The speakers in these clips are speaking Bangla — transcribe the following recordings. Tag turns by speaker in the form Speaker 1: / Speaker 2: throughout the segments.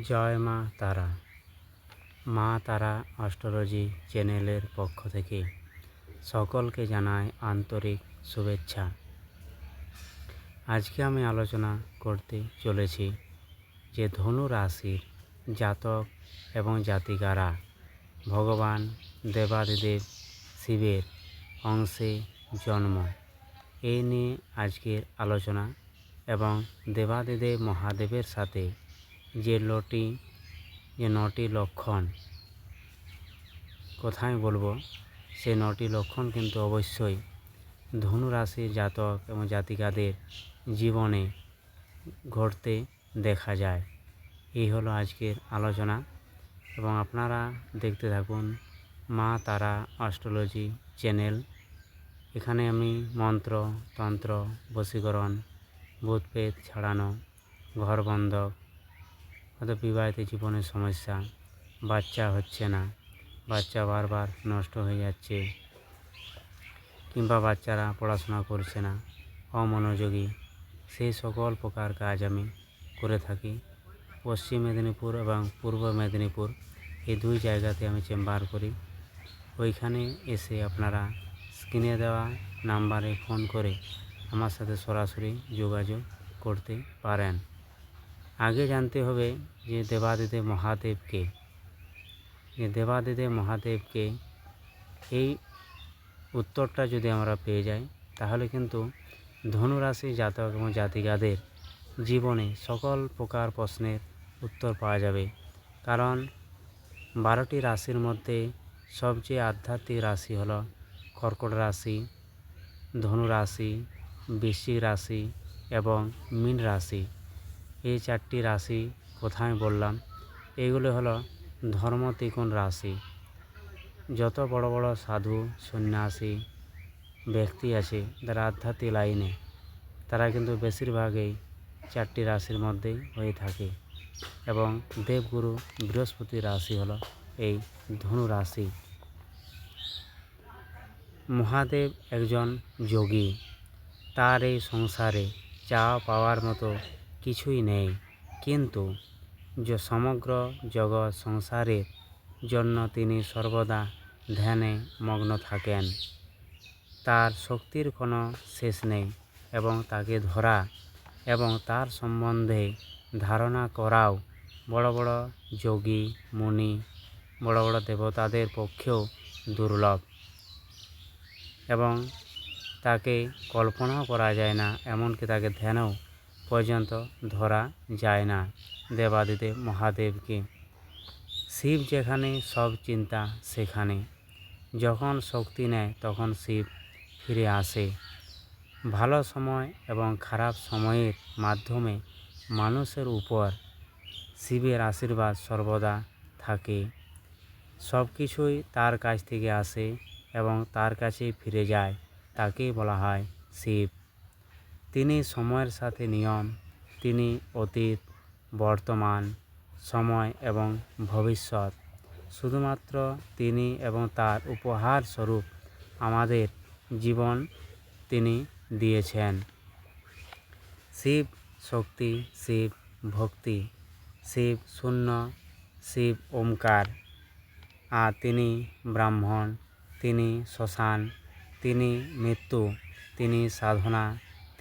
Speaker 1: জয় মা তারা। মা তারা অস্ট্রোলজি চ্যানেলের পক্ষ থেকে সকলকে জানাই আন্তরিক শুভেচ্ছা। আজকে আমি আলোচনা করতে চলেছি যে ধনু রাশির জাতক এবং জাতিকারা ভগবান দেবাদিদেব শিবের অংশে জন্ম। এই নিয়ে আজকের আলোচনা এবং দেবাদিদেব মহাদেবের সাথে যে লটি, যে নটি লক্ষণ। কোথায় বলব, সে নটি লক্ষণ কিন্তু অবশ্যই ধনু রাশির জাতক এবং জাতিকাদের জীবনে ঘটতে দেখা যায়। এই হলো আজকের আলোচনা এবং আপনারা দেখতে থাকুন মা তারা অস্ট্রোলজি চ্যানেল। এখানে আমি মন্ত্র, তন্ত্র, বশীকরণ ভূত পেত ছাড়ানো ঘর বন্ধক হয়তো বিবাহিত জীবনের সমস্যা, বাচ্চা হচ্ছে না, বাচ্চা বারবার নষ্ট হয়ে যাচ্ছে, কিংবা বাচ্চারা পড়াশোনা করছে না, অমনোযোগী সেই সকল প্রকার কাজ আমি করে থাকি। পশ্চিম মেদিনীপুর এবং পূর্ব মেদিনীপুর এই দুই জায়গাতে আমি চেম্বার করি। ওইখানে এসে আপনারা স্ক্রিনে দেওয়া নাম্বারে ফোন করে আমার সাথে সরাসরি যোগাযোগ করতে পারেন। আগে জানতে হবে যে দেবাদিদেব মহাদেবকে, যে দেবাদিদেব মহাদেবকে এই উত্তরটা যদি আমরা পেয়ে যাই, তাহলে কিন্তু ধনুরাশি জাতক এবং জাতিকাদের জীবনে সকল প্রকার প্রশ্নের উত্তর পাওয়া যাবে। কারণ বারোটি রাশির মধ্যে সবচেয়ে আধ্যাত্মিক রাশি হলো কর্কট রাশি, ধনু রাশি, বৃশ্চিক রাশি এবং মীন রাশি। এই চারটি রাশি কোথায় বললাম? এগুলো হলো ধর্ম ত্রিকোণ রাশি। যত বড় বড় সাধু, সন্ন্যাসী, ব্যক্তি আছে যারা আধ্যাত্মিক লাইনে, তারা কিন্তু বেশিরভাগই চারটি রাশির মধ্যেই হয়ে থাকে। এবং দেবগুরু বৃহস্পতি রাশি হলো এই ধনু রাশি। মহাদেব একজন যোগী। তার এই সংসারে চাওয়া পাওয়ার মতো কিছুই নেই। কিন্তু যে সমগ্র জগৎ সংসারের জন্য তিনি সর্বদা ধ্যানে মগ্ন থাকেন, তার শক্তির কোনো শেষ নেই এবং তাকে ধরা এবং তার সম্বন্ধে ধারণা করাও বড় বড় যোগী, মুনি, বড় বড় দেবতাদের পক্ষেও দুর্লভ এবং তাকে কল্পনাও করা যায় না, এমনকি তাকে ধ্যানও পর্যন্ত ধরা যায় না দেবাদিদেব মহাদেবকে। শিব যেখানে, সব চিন্তা সেখানে। যখন শক্তি নেয়, তখন শিব ফিরে আসে। ভালো সময় এবং খারাপ সময়ের মাধ্যমে মানুষের উপর শিবের আশীর্বাদ সর্বদা থাকে। সব কিছুই তার কাছ থেকে আসে এবং তার কাছেই ফিরে যায়, তাকেই বলা হয় শিব। তিনি সময়ের সাথে নিয়ম, তিনি অতীত, বর্তমান, সময় এবং ভবিষ্যৎ। শুধুমাত্র তিনি এবং তার উপহার স্বরূপ আমাদের জীবন তিনি দিয়েছেন। শিব শক্তি, শিব ভক্তি, শিব শূন্য, শিব ওমকার। আর তিনি ব্রাহ্মণ, তিনি শ্মশান, তিনি মৃত্যু, তিনি সাধনা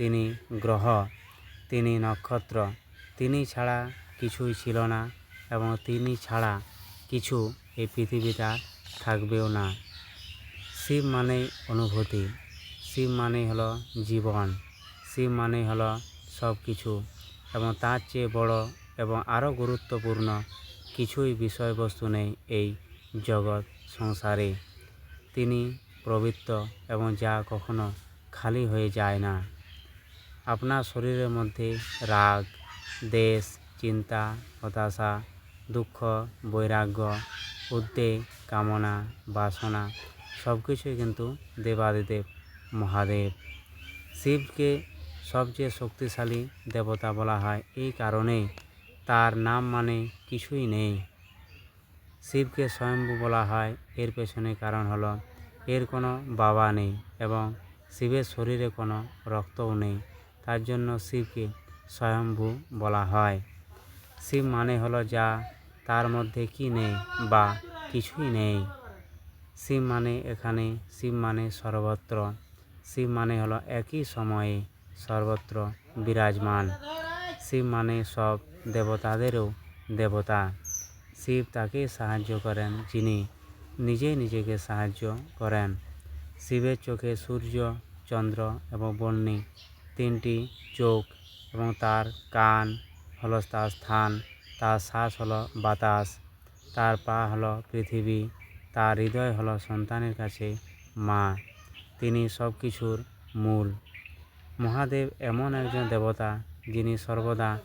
Speaker 1: তিনি গ্রহ, তিনি নক্ষত্র, তিনি ছাড়া কিছুই ছিল না এবং তিনি ছাড়া কিছু এই পৃথিবীটা থাকবেও না। শিব মানেই অনুভূতি। শিব মানেই হলো জীবন। শিব মানেই হলো সব কিছু এবং তার চেয়ে বড় এবং আরও গুরুত্বপূর্ণ কিছুই বিষয়বস্তু নেই এই জগৎ সংসারে। তিনি প্রবৃত্ত এবং যা কখনো খালি হয়ে যায় না। আপনার শরীরের মধ্যে রাগ, দেশ, চিন্তা, হতাশা, দুঃখ, বৈরাগ্য, উদ্বেগ, কামনা, বাসনা সব কিছুই কিন্তু দেবাদিদেব, মহাদেব। শিবকে সবচেয়ে শক্তিশালী দেবতা বলা হয়। এই কারণে তার নাম মানে কিছুই নেই। শিবকে স্বয়ম্ভু বলা হয়। এর পেছনে কারণ হলো, এর কোনো বাবা নেই এবং শিবের শরীরে কোনো রক্তও নেই। তার জন্য শিবকে স্বয়ম্ভু বলা হয়। শিব মানে হলো যা তার মধ্যে কি নেই বা কিছুই নেই। শিব মানে এখানে, শিব মানে সর্বত্র। শিব মানে হলো একই সময়ে সর্বত্র বিরাজমান। শিব মানে সব দেবতাদেরও দেবতা। শিব তাকে সাহায্য করেন, যিনি নিজে নিজেকে সাহায্য করেন। শিবের চোখে সূর্য, চন্দ্র এবং বন্যী তিনটি চোখ এবং তার কান হলো তার স্থান, তার শ্বাস হলো বাতাস, তার পা হলো পৃথিবী, তার হৃদয় হলো সন্তানের কাছে মা। তিনি সব কিছুর মূল। মহাদেব এমন একজন দেবতা যিনি সর্বদা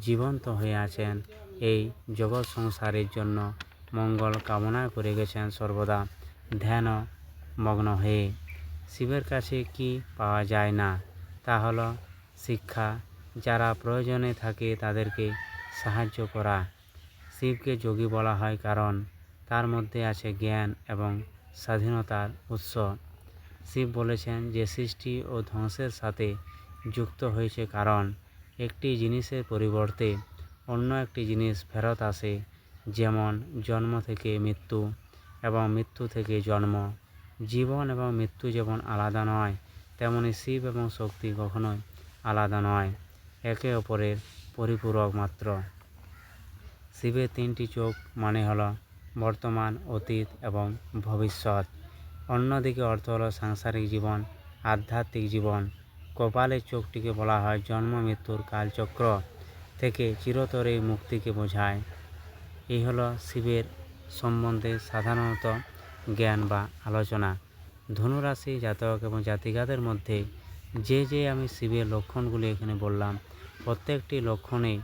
Speaker 1: জীবন্ত হয়ে আছেন। এই জগৎ সংসারের জন্য মঙ্গল কামনা করে গেছেন সর্বদা। ধ্যান, মগ্ন হয়ে। শিবের কাছে কি পাওয়া যায় না? তা হলো শিক্ষা। যারা প্রয়োজনে থাকে তাদেরকে সাহায্য করা। শিবকে যোগী বলা হয় কারণ তার মধ্যে আছে জ্ঞান এবং স্বাধীনতার উৎস। শিব বলেছেন যে সৃষ্টি ও ধ্বংসের সাথে যুক্ত হয়েছে কারণ একটি জিনিসের পরিবর্তে অন্য একটি জিনিস ফেরত আসে, যেমন জন্ম থেকে মৃত্যু এবং মৃত্যু থেকে জন্ম। জীবন এবং মৃত্যু যেমন আলাদা নয় তেমনি শিব এবং শক্তি কখনোই আলাদা নয়, একে অপরের পরিপূরক মাত্র। শিবের তিনটি চোখ মানে হলো বর্তমান, অতীত এবং ভবিষ্যৎ। অন্যদিকে অর্থ হলো সাংসারিক জীবন, আধ্যাত্মিক জীবন। কপালের চোখটিকে বলা হয় জন্ম, মৃত্যুর কালচক্র থেকে চিরতরে মুক্তিকে বোঝায়। এই হলো শিবের সম্বন্ধে সাধারণত জ্ঞান বা আলোচনা। ধনুরাশি জাতক এবং জাতিকাদের মধ্যে যে যে আমি শিবের লক্ষণগুলি এখানে বললাম, প্রত্যেকটি লক্ষণেই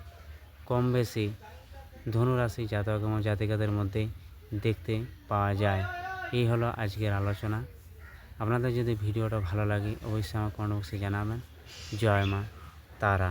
Speaker 1: কম বেশি ধনুরাশি জাতক এবং জাতিকাদের মধ্যে দেখতে পাওয়া যায়। এই হলো আজকের আলোচনা। আপনাদের যদি ভিডিওটা ভালো লাগে, অবশ্যই আমার কমেন্ট বক্সে জানাবেন। জয় মা, তারা।